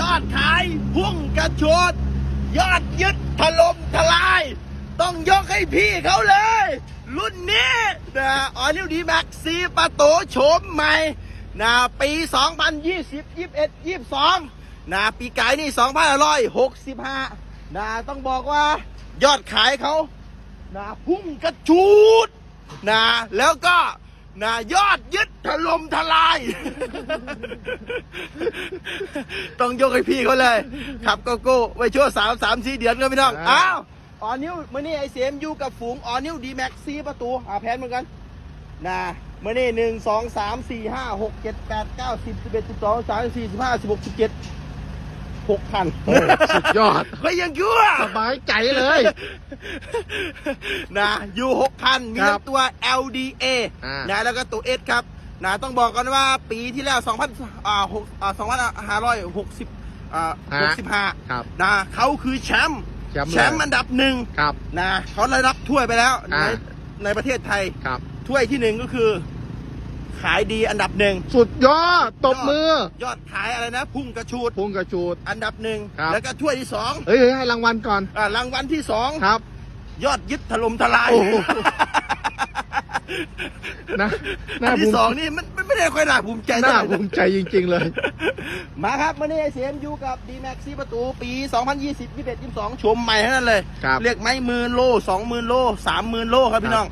ยอดขายพุ่งกระโชดยอดยึดถล่มทลาย ต้องยกให้พี่เขาเลย รุ่นนี้นะออนิวดีแม็กซีประตูโฉมใหม่นะปี 2020 21 22นะปีกายนี่2565นะต้องบอกว่ายอดขายเขานะพุ่งกระชูดนะแล้วก็นะยอดยึดถล่มทลาย ต้องยกให้พี่เขาเลยขับโกโก้ไว้ชั่วสามสามสี่เดือนก็พี่น้องอ่าอ้าวออนิวมื่อนี้ไอเสียมอยู่กับฝูงออนิวดีแม็กซีประตูอ่าแพนเหมือนกันนะมื่อนี้หนึ่งสองสามสี่ห้าหกเจ็ดแปดเก้าสิบสิบเอ็ดสิบสองสิบสามสิบสี่สิบห้าสิบหกสิบเจ็ดหกพันโอ้สุดยอดเฮ้ยยังยั่วสบายใจเลยนะอยู่หกพันมีครับทั้งตัว LDA อ่านะแล้วก็ตัว S ครับ นะต้องบอกกันว่าปีที่แล้ว2,000อ่าหกอ่า2,560อ่าฮะ65ครับนะเขาคือแชมป์แชมป์เลยแชมป์อันดับหนึ่งครับ นะเขาได้รับถ้วยไปแล้วอ่าในในประเทศไทย ครับ ถ้วยที่หนึ่งก็คือ ขายดีอันดับหนึ่งสุดยอดตบมือ ยอดขายอะไรนะ พุ่งกระชูดพุงกระชูด อันดับหนึ่งครับ แล้วก็ถ้วยที่สองเฮ้ยเฮ้ยให้รางวัลก่อนอ่ารางวัลที่สองครับ ยอดยึดถล่มทลาย โอ้โห นะน่าอันภูที่มิสองนี่มันมันไม่ได้ค่อยน่าภูมิใจน่าเท่าไหร่ภูมิใจจริง ๆ เลย มาครับวันนี้ไอเสียมอยู่กับ d m a x ซีประตูปี 2020 21 22 ชมใหม่ทั้งนั้นเลย ครับเรียกไม้หมื่นโลสองหมื่นโลสามหมื่นโลครับพี่น้อง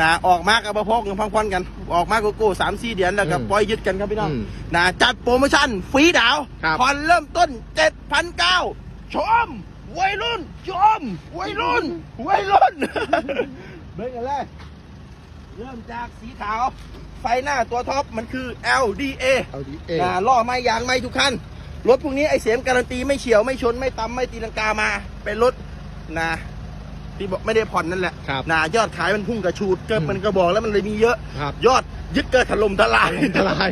นะออกมากับพกกันพังพอนกัน ออกมาโกโก้สามสี่เดือนแล้วก็อืมปล่อยยึดกันครับพี่น้องอืมนะจัดโปรโมชั่นฟรีดาวครับ ผ่อนเริ่มต้น 7,900ชมวัยรุ่นชมวัยรุ่นวัยรุ่น เบิ่งกันเลย เริ่มจากสีขาว ไฟหน้าตัวท็อปมันคือ LDA เอาดีเอนะล่อไม่ยางไม่ทุกคัน รถพวกนี้ไอเสียมการันตีไม่เฉียวไม่ชนไม่ตำไม่ตีลังกามา เป็นรถนะที่บอกไม่ได้ผ่อนนั่นแหละครับนะยอดขายมันพุ่งกระชูดเกิดอืมมันกระบอกแล้วมันเลยมีเยอะ ครับ ยอดยึดเกิดถล่มทลายทลาย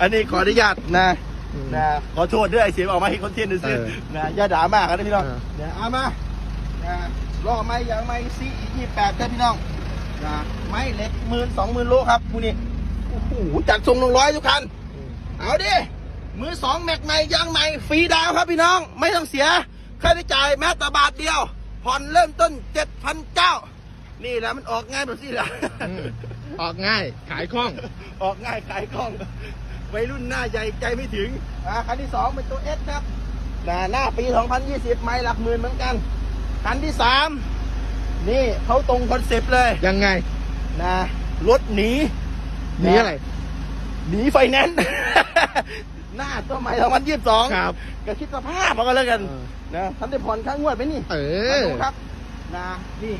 อันนี้ขออนุญาตนะอืมนะขอโทษด้วยไอเสียมออกมาให้คอนเทนต์ดูซิเออนะอย่าด่ามากนะพี่น้องเออ เนี่ยเอามานะล่อไม่ยางไม่ซียี่แปดได้พี่น้อง นะไม้เหล็กหมื่นสองหมื่นโลครับผู้นี้โอ้โหจัดทรงลงร้อยทุกคัน เอาดิ มือสองแม็กใหม่ยางใหม่ฟรีดาวครับพี่น้อง ไม่ต้องเสียค่าใช้จ่ายแม้แต่บาทเดียว ผ่อนเริ่มต้นเจ็ดพันเก้านี่แหละมันออกง่ายแบบนี้แหละอืมออกง่ายขายคล่อง ออกง่ายขายคล่องวัยรุ่นหน้าใหญ่ใจไม่ถึงอ่าคันที่สองเป็นตัวเอสครับหน้าหน้าปี 2020 ไม่หลักหมื่นเหมือนกัน คันที่สาม นี่เขาตรงคอนเซปต์เลยยังไงนะรถหนีหนีอะไรหนีไฟแนนซ์หน้าตัวใหม่2022ครับก็คิดสภาพมาก็แล้วกันเออนะท่านได้ผ่อนค่างวดไหมนี่ เอมาอดูครับนะนี่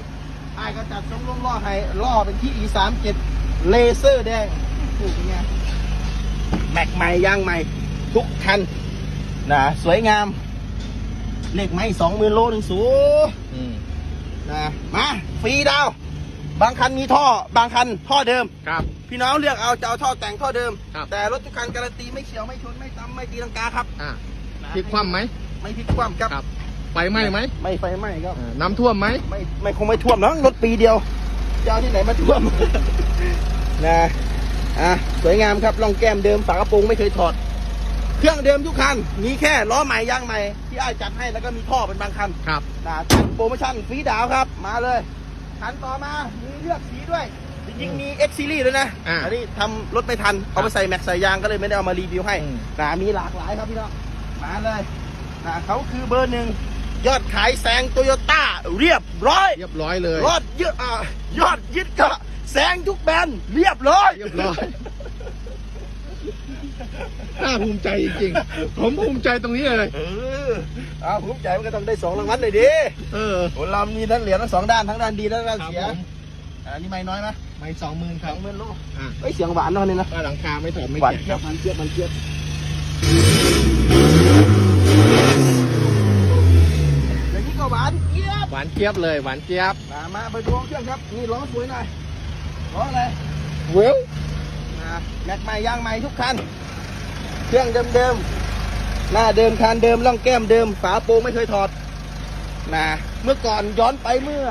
ไอ้ายก็จัดทรงลงล่อให้ล่อเป็นที่ E 3 7เลเซอร์แดงโอ้โหเป็นไงแม็กใหม่ยางใหม่ ทุกคันนะสวยงาม เลขไม้สองหมื่นโลหนึ่งสูงอืม นะมาฟรีดาว บางคันมีท่อ บางคันท่อเดิม ครับ พี่น้องเลือกเอาจะเอาท่อแต่งท่อเดิม ครับ แต่รถทุกคันการันตีไม่เฉียวไม่ชนไม่ตำไม่ตีลังกาครับอะนะพลิกคว่ำไหมไม่พลิกคว่ำครับ ครับไฟไหม้ไหมไม่ไฟไหม้ครับ อ่าน้ำท่วมไหมไม่ไม่คงไม่ท่วมหรอกรถปีเดียวจะเอาที่ไหนมาท่วม นะอะสวยงามครับล่องแก้มเดิมฝากระโปรงไม่เคยถอด เครื่องเดิมทุกคันมีแค่ล้อใหม่ยางใหม่ที่อ้ายจัดให้แล้วก็มีท่อเป็นบางคัน ครับ นะจัดโปรโมชั่นฟรีดาวครับ มาเลยคันต่อมา มีเลือกสีด้วย จริงๆมี X Series ด้วยนะอ่านนี้ทำรถไม่ทัน เอาไปใส่แม็กใส่ยางก็เลยไม่ได้เอามารีวิวให้อืม นะมีหลากหลายครับพี่น้อง มาเลยนะเขาคือเบอร์หนึ่ง ยอดขายแซงโตโยต้าเรียบร้อย เรียบร้อยเลย ยอดยึดอ่ายอดยึดก็แซงทุกแบรนด์เรียบร้อยเรียบร้อย น่าภูมิใจจริงๆ ผมภูมิใจตรงนี้เลย เออเอาภูมิใจมันก็ต้องได้สองรางวัลเลยดิเออคนเรามีทั้งเหรียญทั้งสองด้านทั้งด้านดีและด้านเสียครับผม อันนี้ไม่น้อยไหมไม่สองหมื่นคสรัอบงหมื่นโลอะเอ้ยเสียงหวานเนาะนี่นะก็หลังคาไม่ถอดไม่หวานแกะเจี๊ยบหวานเจี๊ยบหวานเจี๊ยบอย่างนี้ก็หวานเจี๊ยบหวานเจี๊ยบเลยหวานเจี๊ยบมามาไปดูเครื่องครับนี่ล้อสวยหน่อยล้ออะไร เวล นะแม็กใหม่ยางใหม่ทุกคัน เครื่องเดิมๆ หน้าเดิมคันเดิมล่องแก้มเดิม ฝาโปรงไม่เคยถอดนะเมื่อก่อนย้อนไปเมื่อ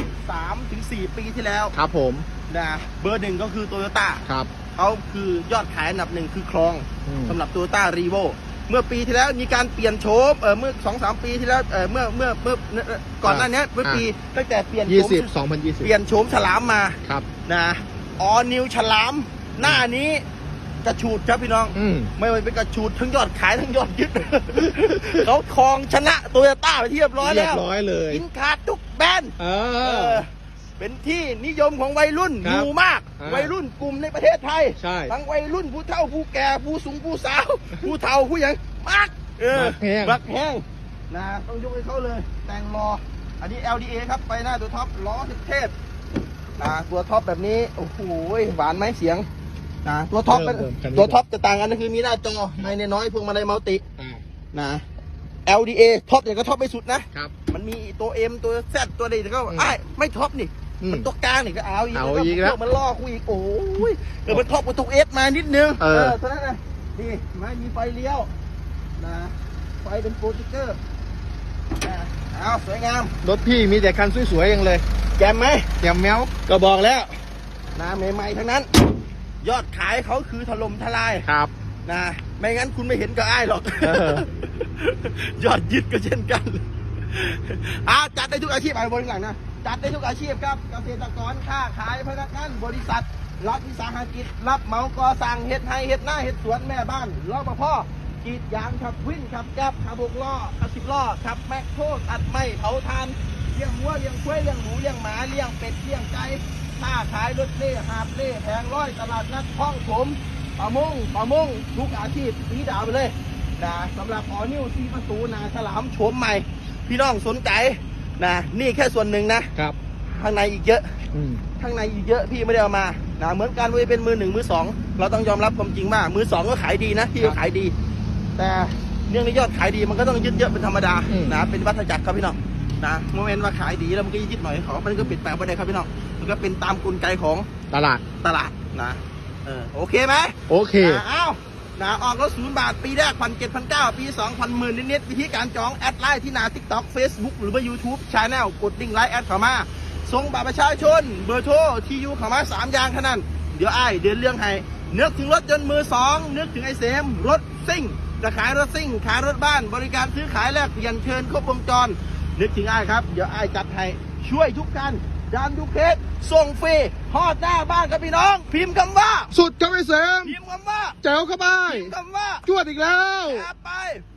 3ถึง4ปีที่แล้วครับผมนะเบอร์หนึ่งก็คือโตโยต้าครับเขาคือยอดขายอันดับหนึ่งคือคลองอืม สำหรับโตโยต้ารีโวเมื่อปีที่แล้วมีการเปลี่ยนโฉมเออเมื่อสองสามปีที่แล้วเออเมื่อเมื่อเมื่อก่อนหน้านี้เมื่อปีตั้งแต่เปลี่ยนโฉยี่มสิบสองพันยี่สิบเปลี่ยนโฉมฉลามมา ครับนะออนิวฉลาม หน้านี้กระชูดครับพี่น้อง อืม ไม่ว่าเป็นกระชูดทั้งยอดขายทั้งยอดยึด เขาครองชนะโตโยต้าไปที่เรียบร้อยเรียแล้บวร้อยเลยกินขาดทุกแบรนด์ เอเออ อเป็นที่นิยมของวัยรุ่นคอรับยู่มาก อ่าวัยรุ่นกลุ่มในประเทศไทย ใช่ ทั้งวัยรุ่นผู้เฒ่าผู้แก่ผู้สูงผู้สาว ผู้เฒ่าผู้หยังมากเออมักแห้งมักแห้งนะต้องยกให้เขาเลย แต่งรอ อันนี้ LDA ครับไปหน้าตัวท็อปล้อเทพๆนะตัวท็อปแบบนี้ โอ้โหหวานไหมเสียง นะตัวท็อปเป็นเริ่มๆคันนี้ตัวท็อปจะต่างกันก็คือมีหน้าจอไม่น้อยๆพวงมาลัยมัลติอ่านะ LDA ท็อปอย่างก็ท็อปไม่สุดนะ ครับ มันมีตัว M ตัว Z ตัวใดแต่ก็อืมไอ้ายไม่ท็อปนี่ อืมมันตัวกลางนี่ก็เอาอีกเอาแล้วอีกแล้วพมันล่อกูอีกโอ้ยเออมันท็อปกับตัวเอสมานิดนึงเออ เท่านั้นนะนี่ไม่มีไฟเลี้ยวนะไฟเป็นโปรเจคเตอร์นะเอาสวยงาม รถพี่มีแต่คันสวยๆอย่างเลย แกมไหมแจ่มแมวก็บอกแล้วนะใหม่ๆทั้งนั้น ยอดขายเขาคือถล่มทลายครับ นะไม่งั้นคุณไม่เห็นก็อ้ายหรอกเออ ยอดยึดก็เช่นกันอ่าจัดได้ทุกอาชีพไอ้บนหลังนะจัดได้ทุกอาชีพครับเกษตรกรค้าขายพนักงานบริษัท รับวิสาหกิจ รับเหมาก่อสร้างเฮ็ดไฮเฮ็ดหน้าเฮ็ดสวนแม่บ้านรอปภกรีดยางขับวิ่งขับแก๊บขับหกล้อขับสิบล้อขับแมคโครตัดไม้เผาทานเลี้ยงวัวเลี้ยงควายเลี้ยงหมูเลี้ยงหมาเลี้ยงเป็ดเลี้ยงไก่ค้าขายรถเล่หาบเล่แผงร้อยตลาดนัดห้องผมประมงประมงทุกอาชีพสีดาวไปเลยนะสำหรับออนิวซีประตูนาฉลามโฉมใหม่ พี่น้องสนใจนะนี่แค่ส่วนหนึ่งนะครับข้างในอีกเยอะอืมข้างในอีกเยอะพี่ไม่ได้เอามานะเหมือนกันเว้ยเป็นมือหนึ่งมือสองเราต้องยอมรับความจริงว่ามือสองก็ขายดีนะพี่ก็ขายดี แต่เรื่องในยอดขายดีมันก็ต้องยึดเยอะเป็นธรรมดานะเป็นวัฏจักรครับพี่น้อง นะโมเมนต์ว่าขายดีแล้วมันก็ยึดหน่อยของมันก็เปลี่ยนแปลงไปได้ครับพี่น้องมันก็เป็นตามกลไกของตลาดตลาดนะเออโอเคไหมโอเคอ่าอ้าวนะออกรถศูนย์บาทปีแรกพันเจ็ดพันเก้าปีสองพันหมื่นนิดๆวิธีการจองแอดไลน์ที่หนาทิกต็อกเฟซบุ๊กหรือว่า YouTube ช n แนลกดลิงก์ไลน์แอดเข้ามาส่งบัตรประชาชน เบอร์โทรที่อยู่เข้ามาสามอย่างเท่านั้น เดี๋ยวไอ้ายเดินเรื่องให้นึกถึงรถยนต์มือสองนึกถึงไอ้เสมรถซิ่งจะขายรถซิ่ง ขายรถบ้าน บริการซื้อขายแลกเปลี่ยนเชิญครบวงจร นึกถึงไอ้ายครับ เดี๋ยวไอ้ายจัดให้ช่วยทุกกันดานทุกเคสส่งฟรีฮอดหน้าบ้านครับพี่น้อง พิมพ์คำว่า สุดครับไอ้เสมพิมพ์คำว่าแจ๋วเข้าไปพิมพ์คำว่าจวดอีกแล้วแอบไป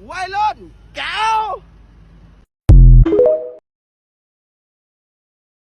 วัยรุ่นแก้ว